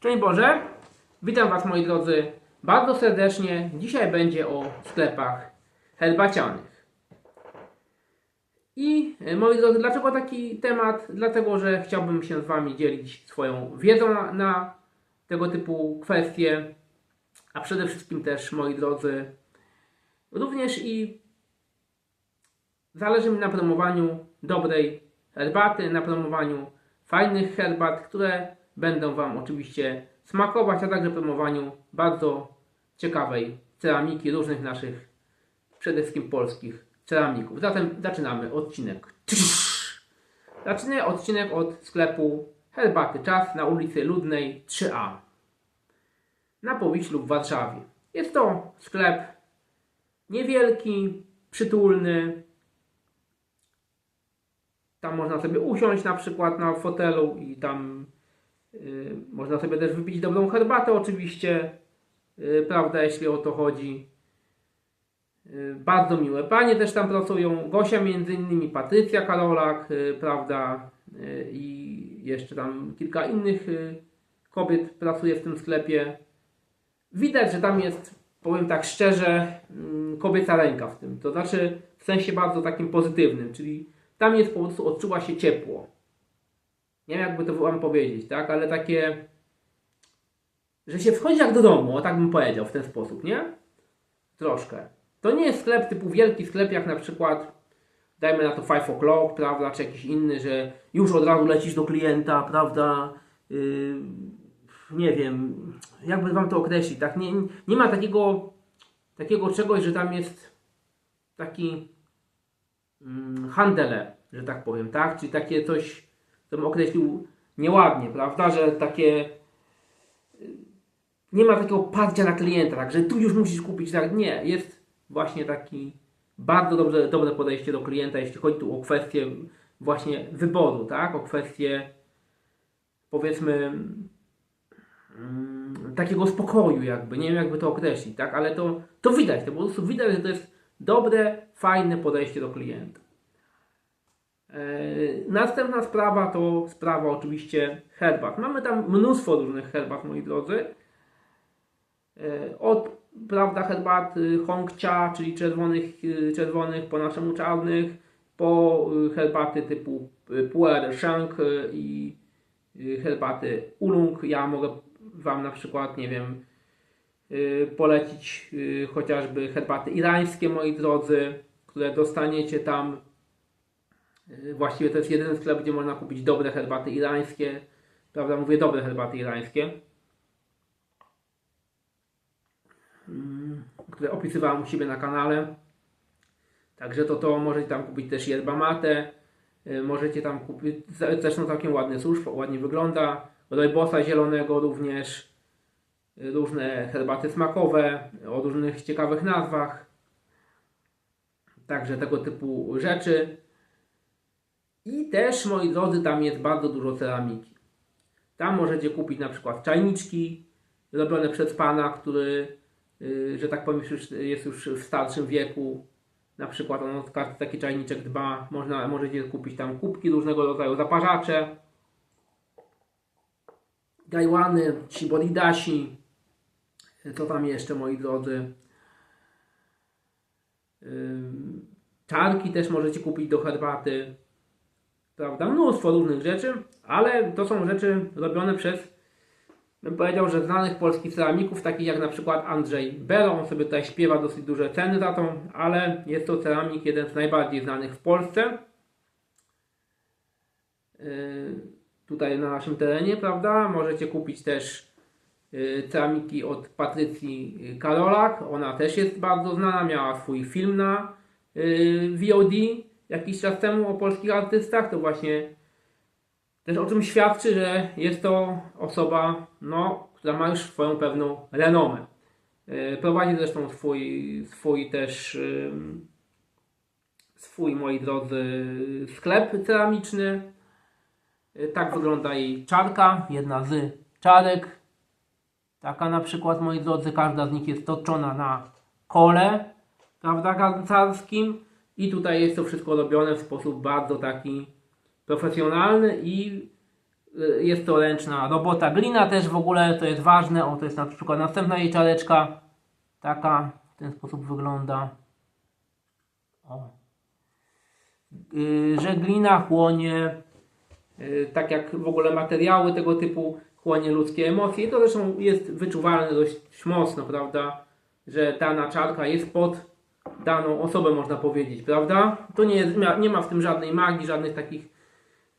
Szczęść Boże, witam Was moi drodzy bardzo serdecznie. Dzisiaj będzie o sklepach herbacianych. I e, moi drodzy, dlaczego taki temat? Dlatego, że chciałbym się z Wami dzielić swoją wiedzą na, na tego typu kwestie, a przede wszystkim też, moi drodzy, również i zależy mi na promowaniu dobrej herbaty, na promowaniu fajnych herbat, które będą Wam oczywiście smakować, a także promowaniu bardzo ciekawej ceramiki różnych naszych, przede wszystkim polskich ceramików. Zatem zaczynamy odcinek. Zaczynamy odcinek od sklepu Herbaty Czas na ulicy Ludnej 3A na Powiślu w Warszawie. Jest to sklep niewielki, przytulny, tam można sobie usiąść na przykład na fotelu i tam można sobie też wypić dobrą herbatę oczywiście, y, prawda, jeśli o to chodzi. Y, bardzo miłe panie też tam pracują, Gosia między innymi, Patrycja Karolak, y, prawda, y, i jeszcze tam kilka innych y, kobiet pracuje w tym sklepie. Widać, że tam jest, powiem tak szczerze, mm, kobieca ręka w tym, to znaczy w sensie bardzo takim pozytywnym, czyli tam jest po prostu odczuwa się ciepło. Nie wiem, jakby to wam powiedzieć, tak? Ale takie, że się wchodzi jak do domu, o tak bym powiedział w ten sposób, nie? Troszkę. To nie jest sklep typu wielki sklep, jak na przykład, dajmy na to 5 o'clock, prawda, czy jakiś inny, że już od razu lecisz do klienta, prawda? Yy, nie wiem, jakby wam to określić, tak? Nie, nie ma takiego, takiego czegoś, że tam jest taki mm, handele, że tak powiem, tak? Czyli takie coś, co bym określił nieładnie, prawda? Że takie y, nie ma takiego parcia na klienta, tak? Że tu już musisz kupić, tak? Nie, jest właśnie taki bardzo dobrze, dobre podejście do klienta, jeśli chodzi tu o kwestię właśnie wyboru, tak? O kwestię powiedzmy mm, takiego spokoju jakby, nie wiem jakby to określić, tak? Ale to, to widać, to po prostu widać, że to jest dobre, fajne podejście do klienta. E, Następna sprawa to sprawa oczywiście herbat. Mamy tam mnóstwo różnych herbat, moi drodzy. E, Od prawda, herbat y, Hong Cha, czyli czerwonych, y, czerwonych po naszemu czarnych, po herbaty typu Puer Sheng y, i herbaty Ulung. Ja mogę Wam na przykład, nie wiem, polecić chociażby herbaty irańskie, moi drodzy, które dostaniecie tam. Y, Właściwie to jest jedyny sklep, gdzie można kupić dobre herbaty irańskie. Prawda, mówię dobre herbaty irańskie. Mm, Które opisywałem u siebie na kanale. Także to to możecie tam kupić też yerba mate. y, Możecie tam kupić, zresztą całkiem ładny susz, ładnie wygląda. Rojbosa zielonego również różne herbaty smakowe o różnych ciekawych nazwach. Także tego typu rzeczy. I też, moi drodzy, tam jest bardzo dużo ceramiki. Tam możecie kupić na przykład czajniczki robione przez pana, który, yy, że tak powiem, jest już w starszym wieku. Na przykład on o taki czajniczek dba. Można, możecie kupić tam kubki różnego rodzaju, zaparzacze, gajłany, shiboridashi, co tam jeszcze, moi drodzy? Czarki też możecie kupić do herbaty. Prawda? Mnóstwo różnych rzeczy, ale to są rzeczy robione przez, bym powiedział, że znanych polskich ceramików, takich jak na przykład Andrzej Bero. On sobie tutaj śpiewa dosyć duże ceny za to, ale jest to ceramik jeden z najbardziej znanych w Polsce. Yy, Tutaj na naszym terenie, prawda? Możecie kupić też y, ceramiki od Patrycji Karolak. Ona też jest bardzo znana, miała swój film na y, VOD jakiś czas temu o polskich artystach. To właśnie też o czym świadczy, że jest to osoba, no, która ma już swoją pewną renomę. Y, Prowadzi zresztą swój, swój też swój, moi drodzy, sklep ceramiczny. Y, Tak wygląda jej czarka, jedna z czarek. Taka na przykład, moi drodzy, każda z nich jest toczona na kole, prawda, garncarskim. I tutaj jest to wszystko robione w sposób bardzo taki profesjonalny i y, jest to ręczna robota. Glina też w ogóle to jest ważne. O, to jest na przykład następna jej czareczka. Taka w ten sposób wygląda. O. Y, że glina chłonie, y, tak jak w ogóle materiały tego typu, chłonie ludzkie emocje. I to zresztą jest wyczuwalne dość mocno, prawda? Że dana czarka jest pod daną osobę, można powiedzieć, prawda? To nie, jest, nie ma w tym żadnej magii, żadnych takich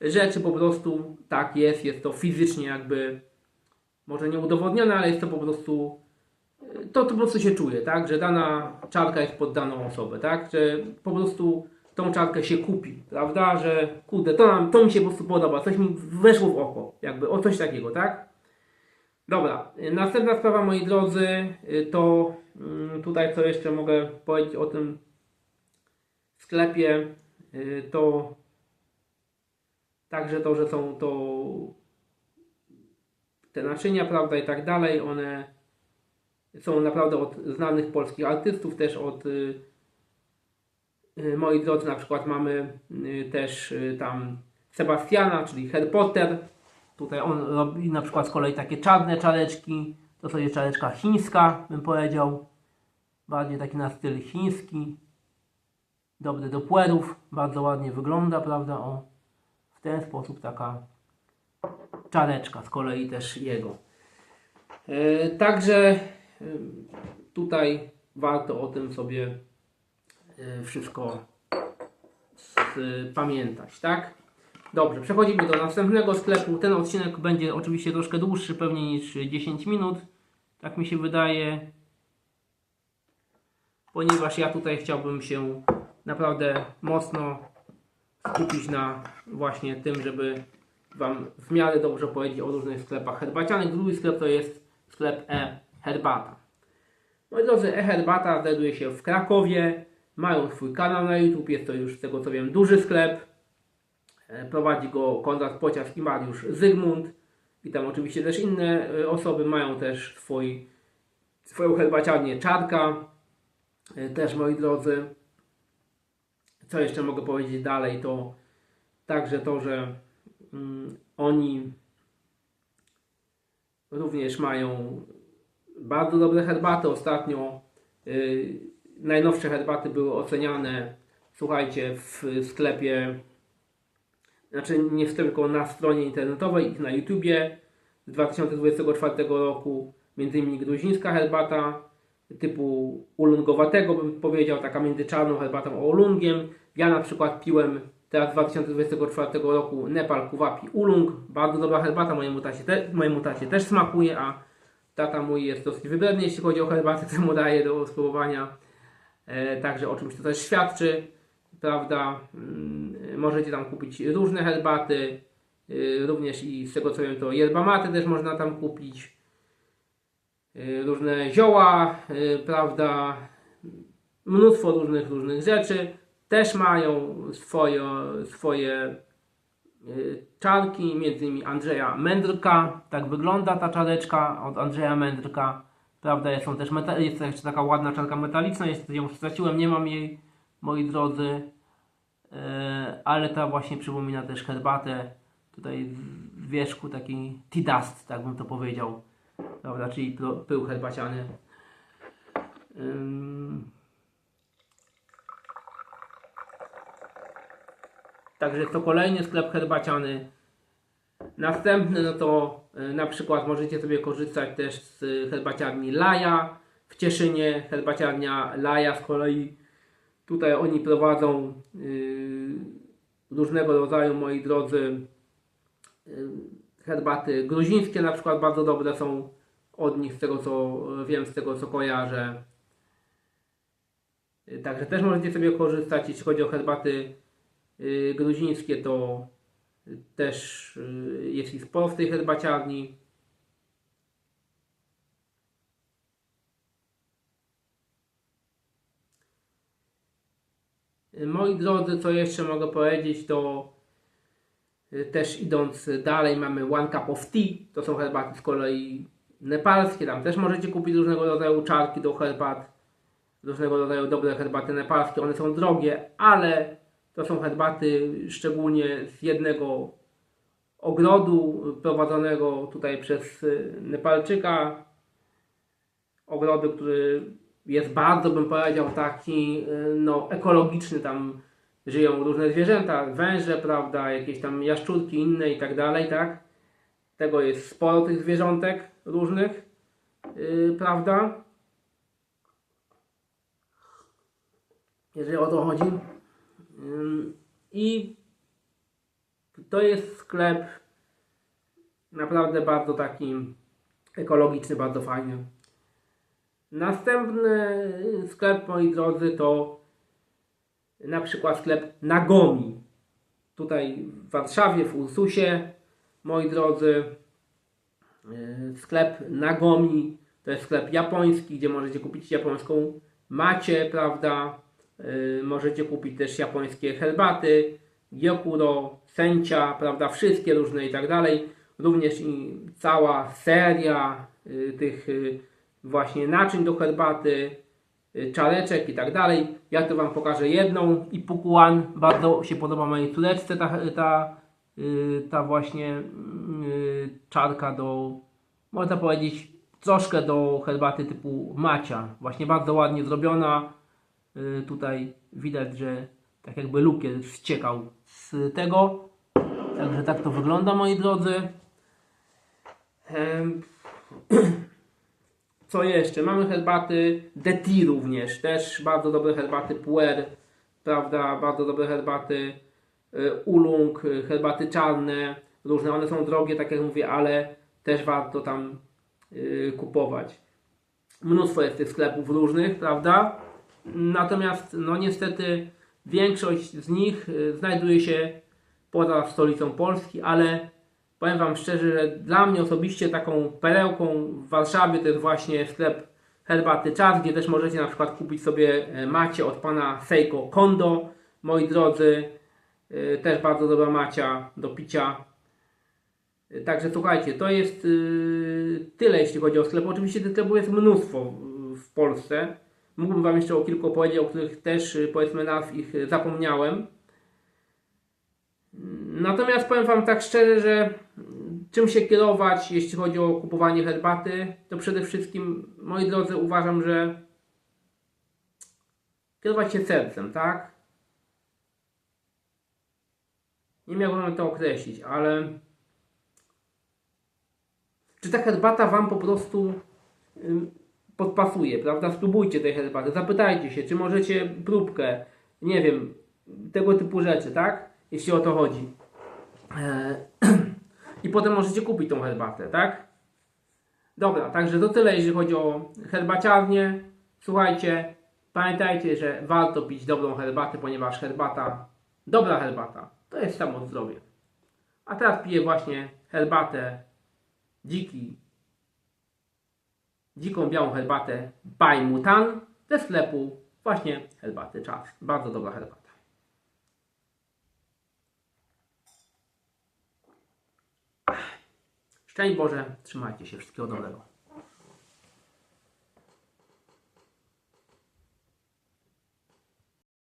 rzeczy, po prostu tak jest, jest to fizycznie jakby, może nie udowodnione, ale jest to po prostu, to, to po prostu się czuje, tak? Że dana czarka jest pod daną osobę, tak? Że po prostu tą czarkę się kupi, prawda? Że kurde, to, nam, to mi się po prostu podoba, coś mi weszło w oko, jakby o coś takiego, tak? Dobra, y, następna sprawa moi drodzy, y, to mm, tutaj co jeszcze mogę powiedzieć o tym sklepie, y, to także to, że są to te naczynia, prawda, i tak dalej, one są naprawdę od znanych polskich artystów, też od moi drodzy, na przykład mamy też tam Sebastiana, czyli Harry Potter, Tutaj on robi na przykład z kolei takie czarne czareczki. To sobie czareczka chińska, bym powiedział. Bardziej taki na styl chiński. Dobry do płerów. Bardzo ładnie wygląda, prawda? O, w ten sposób taka czareczka z kolei też jego. E, także e, tutaj warto o tym sobie e, wszystko pamiętać, tak? Dobrze, przechodzimy do następnego sklepu. Ten odcinek będzie oczywiście troszkę dłuższy, pewnie niż 10 minut. Tak mi się wydaje. Ponieważ ja tutaj chciałbym się naprawdę mocno skupić na właśnie tym, żeby Wam w miarę dobrze powiedzieć o różnych sklepach herbacianych. Drugi sklep to jest sklep e-herbata. Moi drodzy, e-herbata znajduje się w Krakowie. Mają swój kanał na YouTube. Jest to już z tego co wiem duży sklep. E, prowadzi go Konrad Pociask i Mariusz Zygmunt. I tam oczywiście też inne e, osoby mają też swój, swoją herbaciarnię Czarka. E, też moi drodzy. Co jeszcze mogę powiedzieć dalej, to także to, że mm, oni również mają bardzo dobre herbaty. Ostatnio najnowsze herbaty były oceniane, słuchajcie, w sklepie znaczy nie tylko na stronie internetowej, ich na YouTubie z 2024 roku, między innymi gruzińska herbata typu ulungowatego bym powiedział, taka między czarną herbatą a ulungiem. Ja na przykład piłem teraz 2024 roku Nepal Kuwapi Ulung, bardzo dobra herbata, mojemu tacie, te, mojemu tacie też smakuje, a tata mój jest dosyć wybredny, jeśli chodzi o herbatę, co mu daje do spróbowania. E, także o czymś to też świadczy prawda? Mm, możecie tam kupić różne herbaty, y, również i z tego co wiem to yerba mate też można tam kupić. Y, różne zioła, y, prawda? Mnóstwo różnych, różnych rzeczy. Też mają swoje, swoje czarki, między innymi Andrzeja Mędrka. Tak wygląda ta czareczka od Andrzeja Mędrka. Prawda, jest, też meta- jest jeszcze taka ładna czarka metaliczna, niestety ją straciłem, nie mam jej moi drodzy. E, ale ta właśnie przypomina też herbatę. Tutaj w wierzchu taki tea dust, tak bym to powiedział. Prawda, czyli pył herbaciany. Także to kolejny sklep herbaciany. Następny, no to e, na przykład możecie sobie korzystać też z herbaciarni Laja w Cieszynie. Herbaciarnia Laja z kolei Tutaj oni prowadzą y, różnego rodzaju, moi drodzy, y, herbaty gruzińskie na przykład bardzo dobre są od nich, z tego co wiem, z tego co kojarzę. Y, także też możecie sobie korzystać, jeśli chodzi o herbaty gruzińskie, to też jest ich sporo w tej herbaciarni. Moi drodzy, co jeszcze mogę powiedzieć, to y, też idąc dalej mamy One Cup of Tea, to są herbaty z kolei nepalskie, tam też możecie kupić różnego rodzaju czarki do herbat, różnego rodzaju dobre herbaty nepalskie, one są drogie, ale to są herbaty szczególnie z jednego ogrodu prowadzonego tutaj przez y, Nepalczyka. Ogrodu, który jest bardzo, bym powiedział, taki y, no, ekologiczny. Tam żyją różne zwierzęta, węże, prawda, jakieś tam jaszczurki inne i tak dalej, tak? Tego jest sporo tych zwierzątek różnych, yy, prawda? Jeżeli o to chodzi. Ym, I to jest sklep naprawdę bardzo taki ekologiczny, bardzo fajny. Następny sklep, moi drodzy, to na przykład sklep Nagomi. Tutaj w Warszawie, w Ursusie, moi drodzy, yy, sklep Nagomi to jest sklep japoński, gdzie możecie kupić japońską macie, prawda? Yy, Możecie kupić też japońskie herbaty, gyokuro, sencha, prawda? Wszystkie różne i tak dalej. Również i cała seria yy, tych właśnie naczyń do herbaty, y, czareczek i tak dalej. Ja tu Wam pokażę jedną i pukuan. Bardzo się podoba mojej córeczce ta, ta, y, ta właśnie y, czarka do, można powiedzieć, troszkę do herbaty typu macia. Właśnie bardzo ładnie zrobiona. Tutaj widać, że tak jakby lukier ściekał z tego. Także tak to wygląda, moi drodzy. Co jeszcze? Mamy herbaty Deti również, też bardzo dobre herbaty Puer, prawda, bardzo dobre herbaty y, Ulung, y, herbaty czarne, różne, one są drogie, tak jak mówię, ale też warto tam y, kupować. Mnóstwo jest tych sklepów różnych, prawda? Natomiast, no niestety, większość z nich znajduje się poza stolicą Polski, ale powiem Wam szczerze, że dla mnie osobiście taką perełką w Warszawie to jest właśnie sklep herbaty Czas, gdzie też możecie na przykład kupić sobie e, macie od pana Seiko Kondo, moi drodzy, E, też bardzo dobra macia do picia. E, Także słuchajcie, to jest tyle jeśli chodzi o sklep. Oczywiście tych sklepów jest mnóstwo w- Polsce. Mógłbym Wam jeszcze o kilku opowiedzieć, o których też powiedzmy nazw ich zapomniałem. Natomiast powiem Wam tak szczerze, że czym się kierować, jeśli chodzi o kupowanie herbaty, to przede wszystkim, moi drodzy, uważam, że kierować się sercem, tak? Nie miałbym to określić, ale czy ta herbata Wam po prostu podpasuje, prawda? Spróbujcie tej herbaty, zapytajcie się, czy możecie próbkę, nie wiem, tego typu rzeczy, tak? Jeśli o to chodzi. Eee, I potem możecie kupić tą herbatę, tak? Dobra, także to tyle, jeżeli chodzi o herbaciarnię. Słuchajcie, pamiętajcie, że warto pić dobrą herbatę, ponieważ herbata, dobra herbata, to jest samo zdrowie. A teraz piję właśnie herbatę dziki, dziką białą herbatę Bai Mutan ze sklepu właśnie herbaty czas. Bardzo dobra herbata. Szczęść Boże, trzymajcie się, wszystkiego dobrego.